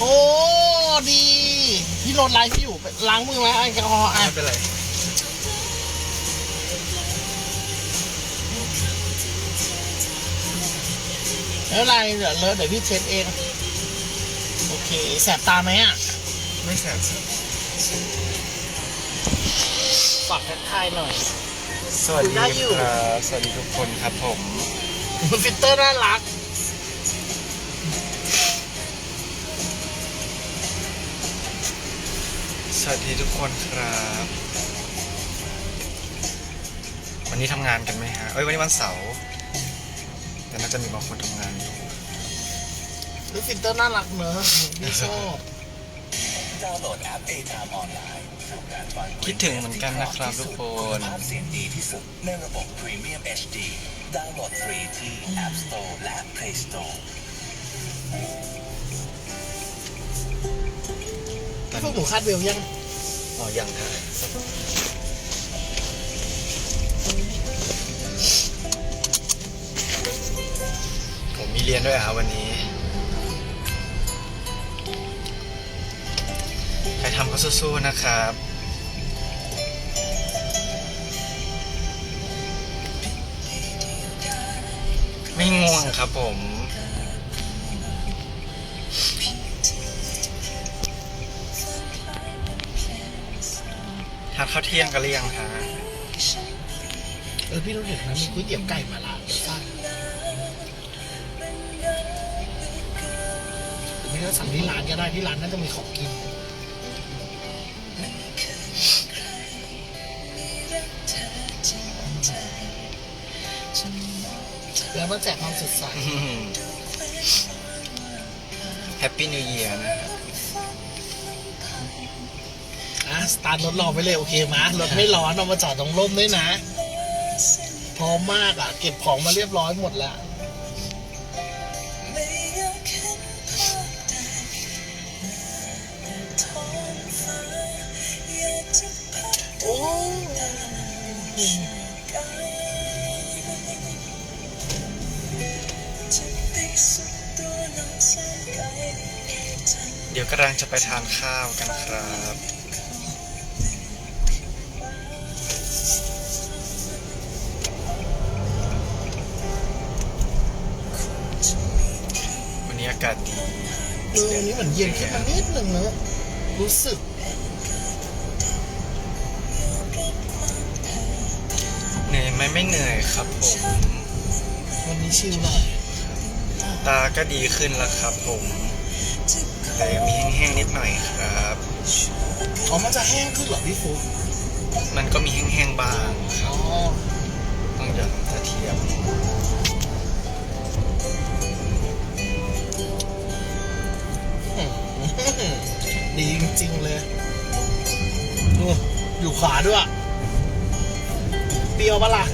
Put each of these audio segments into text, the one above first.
โอ้ดี พี่รถไลฟ์พี่อยู่ไปล้างมือไหมแอลกอฮอล์อะไม่เป็นไรแล้วอะไรเดี๋ยวเลอะเดี๋ยวพี่เช็ดเอง โอเค แสบตาไหมอะ ไม่แสบฝากทักทายหน่อย สวัสดีได้อยู่ครับ สวัสดีทุกคนครับผม ฟิลเตอร์น่ารัก สวัสดีทุกคนครับ วันนี้ทำงานกันไหมฮะ เอ้ยวันนี้วันเสาร์แต่น่าจะมีบางคนทำงานอยู่หรือฟิลเตอร์น่ารักเนอะพี่ชอบดาวน์โหลดแอป A-Time ออนไลน์ทำการฟังคิดถึงเหมือนกันนะครับทุกคนภาพเสียงดีที่สุดในระบบ Premium HD ดาวน์โหลดฟรีที่ App Store และ Play Store พวกหนูคาดเบลยัง อ๋อ ยังครับผมมีเรียนด้วยอครับวันนี้ ใครทำก็สู้ๆนะครับ ไม่ง่วงครับผม ทานข้าวเที่ยงกันหรือยังฮะเออพี่ต้องเห็นนะมีก๋วยเตี๋ยวไก่มาละเดี๋ยวสั่งหรือไม่ก็สั่งที่ร้านก็ได้ที่ร้านน่าจะมีของกินแล้วมาแจกความสดใสแฮปปี้นิวเยียร์นะครับ สตาร์ทรถรอไปเลยโอเคมะรถไม่ร้อนเอามาจอดตรงร่มด้วยนะ พร้อมมากอะ เก็บของมาเรียบร้อยหมดแล้วโอ้ยเดี๋ยวกำลังจะไปทานข้าวกันครับากาศดีเออวันนี้เหมือนเย็นขึ้นมานิดนึงเนอะรู้สึกเหนื่อยไหมไม่เหนื่อยครับผม วันนี้ชิลหน่อยตาก็ดีขึ้นแล้วครับผม แต่ยังมีแห้งๆนิดหน่อยครับอ๋อมันจะแห้งขึ้นเหรอพี่ฟุ๊กมันก็มีแห้งๆบ้างครัอ๋บอต้องหย่อนถ้าเทียบ ดีจริงๆเลยดูอยู่ขวาด้วย เปรี้ยวปะล่ะ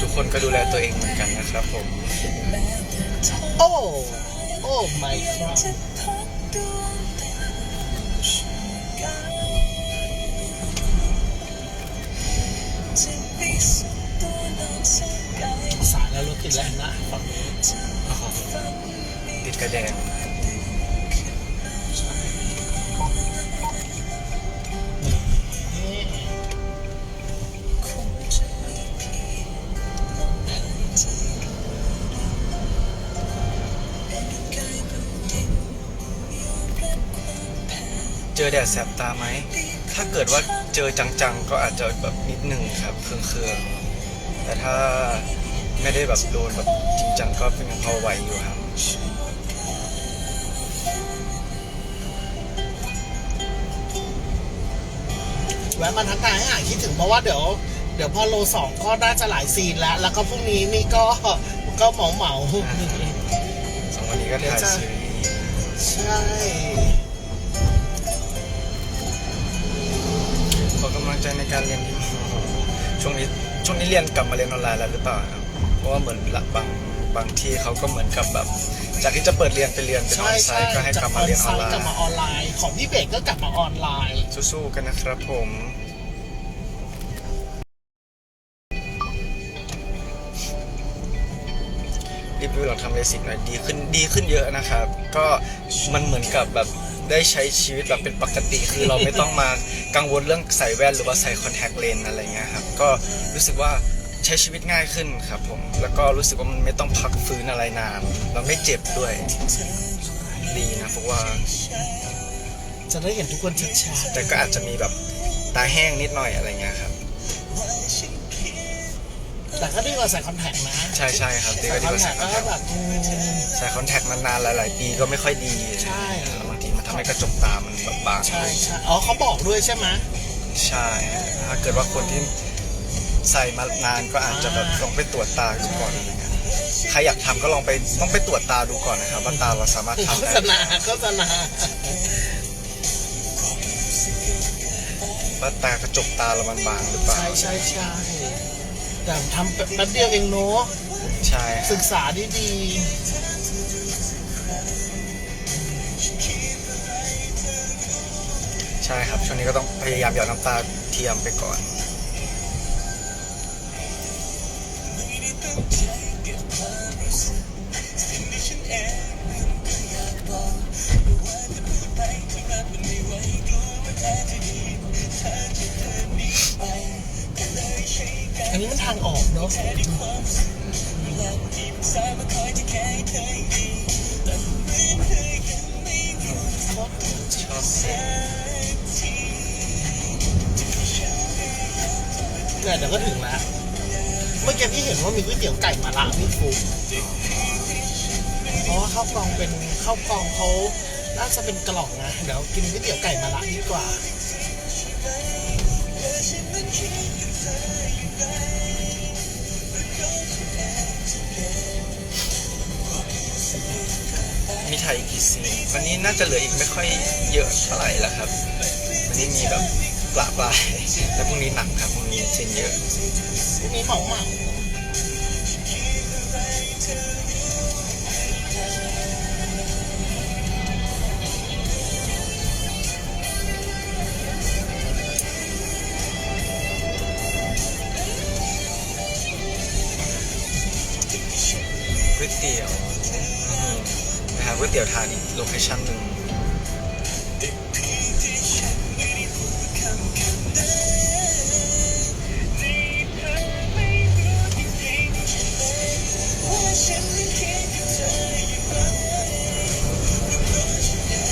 ทุกคนก็ดูแลตัวเองเหมือนกันนะครับผม โอ้ โอ้ my god ายแล้วนะฝั่งนี้ติดกระแดงเจอแดดแสบตาไหม ถ้าเกิดว่าเจอจังๆ ก็อาจจะแบบนิดหนึ่งครับ เครื่องๆ แต่ถ้า ไม่ได้แบบโดนแบบจริงจังก็ยังพอไหวอยู่ครับแวะมาทักทายให้หายคิดถึงเพราะว่าเดี๋ยว เดี๋ยวพอโลสองก็น่าจะหลายซีนแล้ว แล้วก็พรุ่งนี้นี่ก็ก็เหมาเหมาสองวันนี้ก็ถ่ายซีรีส์ๆใช่ ขอกำลังใจในการเรียนที่ช่วงนี้ช่วงนี้เรียนกลับมาเรียนออนไลน์แล้วหรือเปล่าครับ เพราะว่าเหมือนบางบางที่เขาก็เหมือนกับแบบ จากที่จะเปิดเรียนไปเรียนเป็นออนไซใช่ต์ก็ให้กลับมาเรียนออนไลต์กลับมาออนไลน์ ของพี่เบกก็กลับมาออนไลน์ สู้ๆกันนะครับผมรีวิวหลังทำเลสิกหน่อยดีขึ้นดีขึ้นเยอะนะครับ ก็มันเหมือนกับแบบได้ใช้ชีวิตแบบเป็นปกติ คือเราไม่ต้องมากังวลเรื่องใส่แว่นหรือว่าใส่คอนแทคเลนส์อะไรเงี้ยครับ ก็รู้สึกว่า ใช้ชีวิตง่ายขึ้นครับผม แล้วก็รู้สึกว่ามันไม่ต้องพักฟื้นอะไรนานเราไม่เจ็บด้วยดีนะเพราะว่า จะได้เห็นทุกคนชัดแต่ก็อาจจะมีแบบตาแห้งนิดหน่อยอะไรเงี้ยครับๆแต่ก็ดีกว่าใส่คอนแทคนะใช่ใช่ครับดีใส่ก็ดีคอกนว่าแทใส่คคอนก็แทคแบบอืม ใส่คอนแทคนานๆหลาย ๆ ปีก็ไม่ค่อยดีใช่ แล้วบางทีมันทำให้กระจกตามันแบบบางใช่ใช่อ๋อเขาบอกด้วยใช่ไหมใช่ถ้าเกิดว่าคนที่ ใส่มานานก็อาจจะแบบลองไปตรวจตาดูก่อนอะไรเงี้ยใครอยากทำก็ลองไปต้องไปตรวจตาดูก่อนนะครับว่าตาเราสามารถโฆทำได้ษณาโฆษณาว่าตากระจกตาเรามันบางหรือเปล่า ใช่ใช่ใช่แต่ทำแป๊บเดียวเองเนาะใช่ศึกษาดีใช่ครับ ช่วงนี้ก็ต้องพยายามหยอดน้ำตาเทียมไปก่อนางออกเนาะเสียงเนี่ยเดี๋ยวก็ถึงแล้ว เมื่อกี้พี่เห็นว่ามีก๋วยเตี๋ยวไก่มาละพี่ฟูเพราะว่าข้าวกล่องเป็นข้าวกล่องเขาน่าจะเป็นกล่องนะ เดี๋ยวกินก๋วยเตี๋ยวไก่มาละดีกว่า ถ่ายอีกกี่ซีนวันนี้น่าจะเหลืออีกไม่ค่อยเยอะเท่าไหร่แล้วครับ วันนี้มีแบบปลาปลายแล้วพรุ่งนี้หนักครับพรุ่งนี้ซีนเยอะพรุ่งนี้เหมาเหมาก๋วยเตี๋ยวอื้อหือาก๋วยเตี๋ยวทานอีกโลเคชั่นหนึ่ง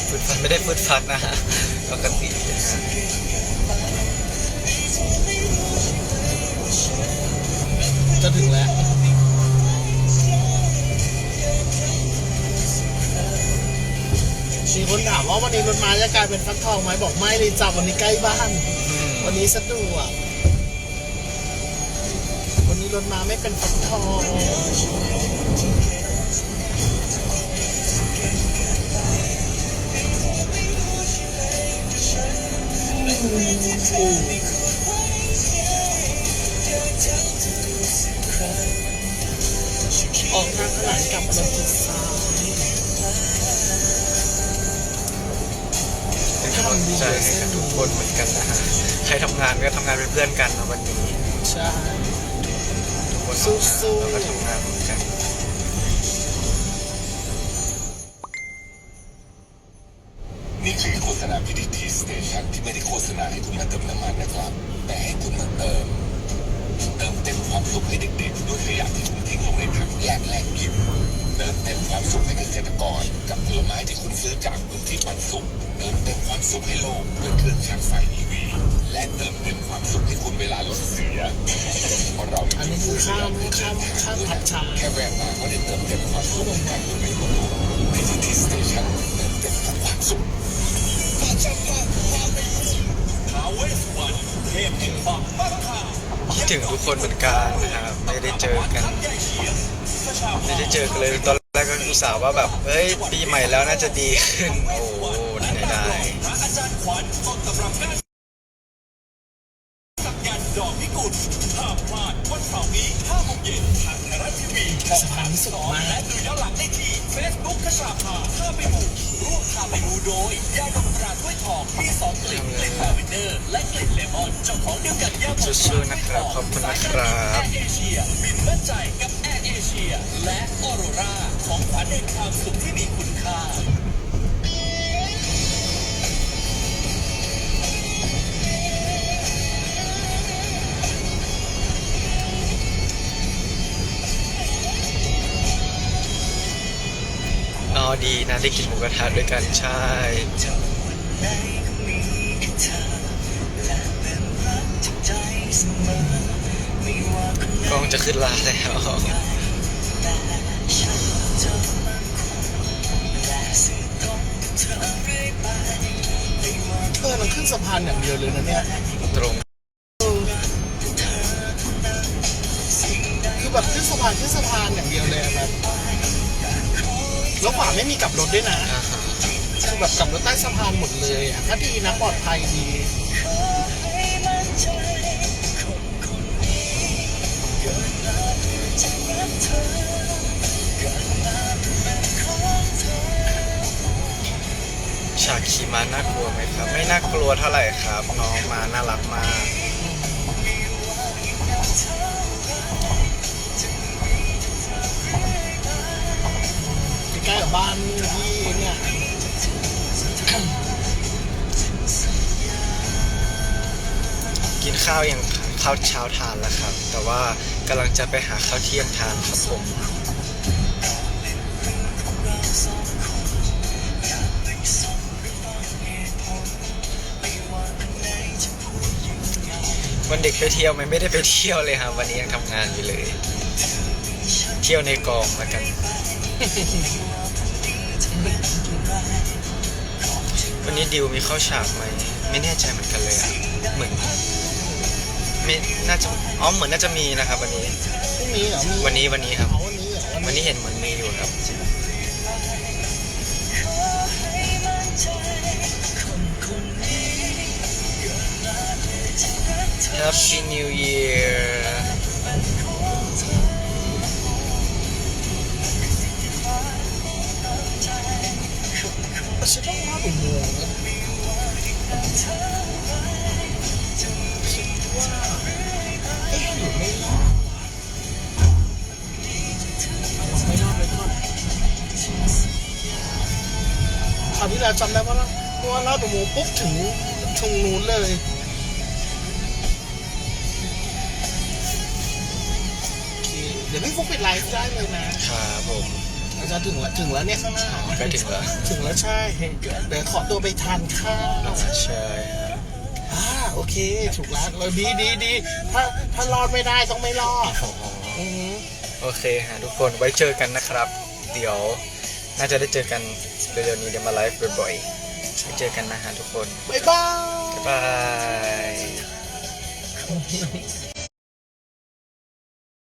ฟืดฟัดไม่ได้ฟืดฟัดนะฮะปกติจะถึงแล้ว มีคนถามว่าวันนี้รถม้าจะกลายเป็นฟักทองไหมบอกไม่เลยจ้าวันนี้ใกล้บ้านอืมวันนี้สะดวกวันนี้รถม้าไม่เป็นฟักทองออกทางขนานกลับรถทิศ กำลังใจให้กับทุกคนเหมือนกันนะฮะใครทำงานก็ทำงานเป็นเพื่อนกันนะวันนี้ใช่ทุกคนสู้ๆเราก็ทำงานเหมือนกันนี่คือโฆษณาพิธีทีสเตชันที่ไม่ได้โฆษณาให้คุณมาเติมน้ำมันนะครับ แต่ให้คุณมาเติม เติมเต็มความสุขให้เด็กๆ ด้วยขยะที่คุณ ทิ้งลงในถังแยกแลกกินเติมเต็มความสุขให้เกษตรกร กับผลไม้ที่คุณซื้อจากพื้นที่ปันสุขเติมเต็มความสุขให้โลกด้วยเครื่องชาร์จไฟ EV และเติมเต็มความสุขให้คุณเวลารถเสียเพราะเราอันนี้คือข้ามข้ามข้ามผัดชาแค่แวะมาก็ได้เติมเต็มความสุขให้คุณไม่หมดพิธีทีสเตชันเติมเต็มทุกความสุขคิดถึงทุกคนเหมือนกันนะครับไม่ได้เจอกัน ไม่ได้เจอกันเลยตอนแรกก็อุตส่าห์ว่าแบบเฮ้ยปีใหม่แล้วน่าจะดีขึ้นโอ้โหที่ไหนได้ดอกพิกุลห้ามพลาดวันเสาร์นี้5โมงเย็นทางไทยรัฐทีวีสะพานที่สุดมากและดูย้อนหลังได้ที่ Facebook คชาภาข้าไปมูร่วมข้าไปมูโดยยาดมราถ้วยทองมีสองกลิ่นกลิ่นลาเวนเดอร์และกลิ่นเลมอนเจ้าของเดียวกันยาดมสู้ๆนะครับขอบคุณนะครับเอเชียบินมั่นใจกับ เอเชีย และออโรราของขวัญแห่งความสุขที่มีคุณค่า อ๋อดีนะได้กินหมูกระทะด้วยกันใช่ กล้องจะขึ้นลาแล้ว เออมันขึ้นสะพานอย่างเดียวเลยนะเนี่ย ตรงเออคือแบบขึ้นสะพานขึ้นสะพานอย่างเดียวเลยอะแบบแล้วขวาไม่มีกลับรถด้วยนะอ่าฮะคือแบบกลับรถใต้สะพานหมดเลยอะก็ดีนะปลอดภัยดีฉากขี่ม้าน่ากลัวไหมครับ ไม่น่ากลัวเท่าไหร่ครับ น้องมาน่ารักมาก ใกล้กับบ้านที่เนี่ยกินข้าวยังข้าวเช้าทานแล้วครับ แต่ว่ากำลังจะไปหาข้าวเที่ยงทานครับผม วันเด็กไปเที่ยวไหมไม่ได้ไปเที่ยวเลยครับวันนี้ยังทำงานอยู่เลย เที่ยวในกองแล้วกัน วันนี้ดิวมีเข้าฉากไหมไม่แน่ใจเหมือนกันเลยอะเหมือนไม่น่าจะอ๋อเหมือนน่าจะมีนะครับ วันนี้พรุ่งนี้เหรอมีวันนี้วันนี้ครับเอาวันนี้เหรอวันนี้เห็นเหมือนมีอยู่ครับ Happy New Year ฉันต้องมาอุโมงค์นะคิดว่าเอ๊ะหรือไม่รอดไม่รอดไม่อดคราวที่แล้วจำได้ว่าเพราะว่าลอดอุโมงปุ๊บถึงตรงนู้นเลย เคเดี๋ยวพี่ฟุกปิดไลฟ์ได้เลยนะครับผมเราจะถึงแล้วถึงแล้วเนี่ยข้างหน้าอ๋อใกล้ถึงแล้วถึงแล้วใช่เดี๋ยวขอตัวไปทานข้าวอ่าใช่ฮะอ่าโอเค ถูกแล้วเราดีดีดีถ้าถ้ารอดไม่ได้ต้องไม่รอดอ๋ออือหือโอเคฮะทุกคนไว้เจอกันนะครับ เดี๋ยวน่าจะได้เจอกันเร็วๆนี้เดี๋ยวมาไลฟ์บ่อยๆไว้เจอกันนะฮะทุกคนบ๊ายบายบ๊ายบาย